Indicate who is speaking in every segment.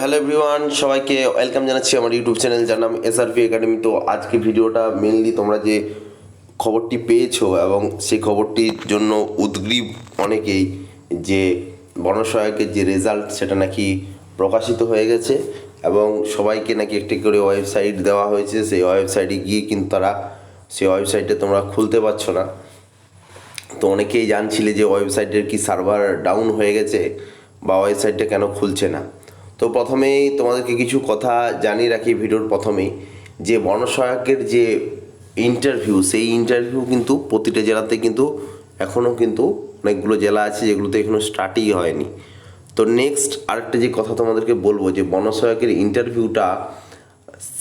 Speaker 1: Hello everyone সবাইকে welcome জানাচ্ছি আমার ইউটিউব চ্যানেল যার নাম এসআরপি একাডেমি তো আজকে ভিডিওটা মেনলি তোমরা যে খবরটি পেয়েছ এবং সেই খবরটির জন্য উদ্গ্রীব অনেকেই যে বনসহায়কের যে রেজাল্ট সেটা নাকি প্রকাশিত হয়ে গেছে এবং সবাইকে নাকি একটি করে ওয়েবসাইট দেওয়া হয়েছে। সেই ওয়েবসাইটে গিয়ে কিন্তু তারা সেই ওয়েবসাইটে তোমরা খুলতে পারছ না। তো অনেকেই জানছিলে যে ওয়েবসাইটের কি সার্ভার ডাউন হয়ে গেছে বা ওয়েবসাইটটা কেন খুলছে না। তো প্রথমেই তোমাদেরকে কিছু কথা জানিয়ে রাখি ভিডিওর প্রথমেই, যে বনসহায়কের যে ইন্টারভিউ সেই ইন্টারভিউ কিন্তু প্রতিটা জেলাতে কিন্তু এখনও কিন্তু অনেকগুলো জেলা আছে যেগুলোতে এখনও স্টার্টই হয়নি। তো নেক্সট আরেকটা যে কথা তোমাদেরকে বলব, যে বনসহায়কের ইন্টারভিউটা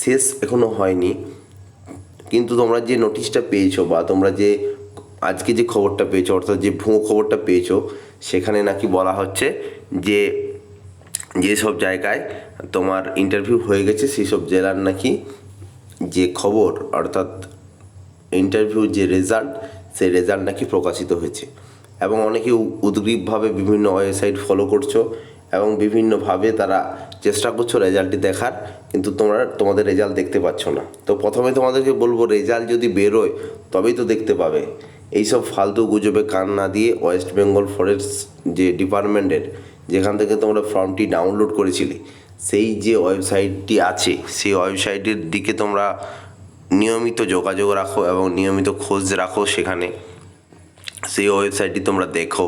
Speaker 1: শেষ এখনও হয়নি। কিন্তু তোমরা যে নোটিশটা পেয়েছ বা তোমরা যে আজকে যে খবরটা পেয়েছ, অর্থাৎ যে ভুয়ো খবরটা পেয়েছ, সেখানে নাকি বলা হচ্ছে যে যেসব জায়গায় তোমার ইন্টারভিউ হয়ে গেছে সেই সব জেলার নাকি যে খবর, অর্থাৎ ইন্টারভিউ যে রেজাল্ট সেই রেজাল্ট নাকি প্রকাশিত হয়েছে। এবং অনেকে উদ্গ্রীবভাবে বিভিন্ন ওয়েবসাইট ফলো করছ এবং বিভিন্নভাবে তারা চেষ্টা করছ রেজাল্টটি দেখার, কিন্তু তোমরা, তোমাদের রেজাল্ট দেখতে পাচ্ছ না। তো প্রথমে তোমাদেরকে বলব রেজাল্ট যদি বেরোয়, তবেই তো দেখতে পাবে। এইসব ফালতু গুজবে কান না দিয়ে ওয়েস্ট বেঙ্গল ফরেস্ট যে ডিপার্টমেন্টের যেখান থেকে তোমরা ফর্মটি ডাউনলোড করেছিলে, সেই যে ওয়েবসাইটটি আছে, সেই ওয়েবসাইটের দিকে তোমরা নিয়মিত যোগাযোগ রাখো এবং নিয়মিত খোঁজ রাখো সেখানে। সেই ওয়েবসাইটটি তোমরা দেখো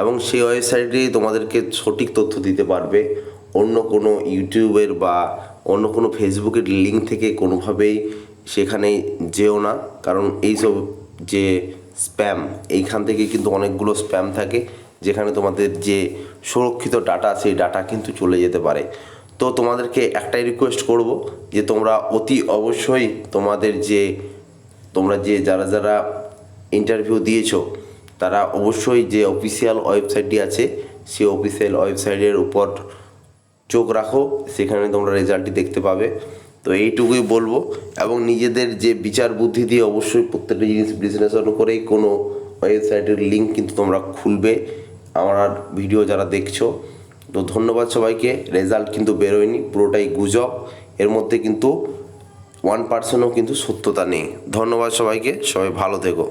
Speaker 1: এবং সেই ওয়েবসাইটটি তোমাদেরকে সঠিক তথ্য দিতে পারবে। অন্য কোনো ইউটিউবের বা অন্য কোনো ফেসবুকের লিঙ্ক থেকে কোনোভাবেই সেখানে যেও না, কারণ এইসব যে স্প্যাম, এইখান থেকে কিন্তু অনেকগুলো স্প্যাম থাকে। যেখানে তোমাদের যে সুরক্ষিত ডাটা সেই ডাটা কিন্তু চলে যেতে পারে। তো তোমাদেরকে একটাই রিকোয়েস্ট করব যে তোমরা অতি অবশ্যই তোমাদের যে, তোমরা যে যারা যারা ইন্টারভিউ দিয়েছ, তারা অবশ্যই যে অফিসিয়াল ওয়েবসাইটটি আছে, সেই অফিসিয়াল ওয়েবসাইটের উপর চোখ রাখো, সেখানে তোমরা রেজাল্টটি দেখতে পাবে। তো এইটুকুই বলব, এবং নিজেদের যে বিচার বুদ্ধি দিয়ে অবশ্যই প্রত্যেকটা জিনিস বিশ্লেষণ করেই কোনো ওয়েবসাইটের লিঙ্ক কিন্তু তোমরা খুলবে। আমার ভিডিও যারা দেখছ, তো ধন্যবাদ সবাইকে। রেজাল্ট কিন্তু বেরোয়নি, পুরোটাই গুজব। এর মধ্যে কিন্তু ওয়ান পার্সেন্টও কিন্তু সত্যতা নেই। ধন্যবাদ সবাইকে, সবাই ভালো থেকো।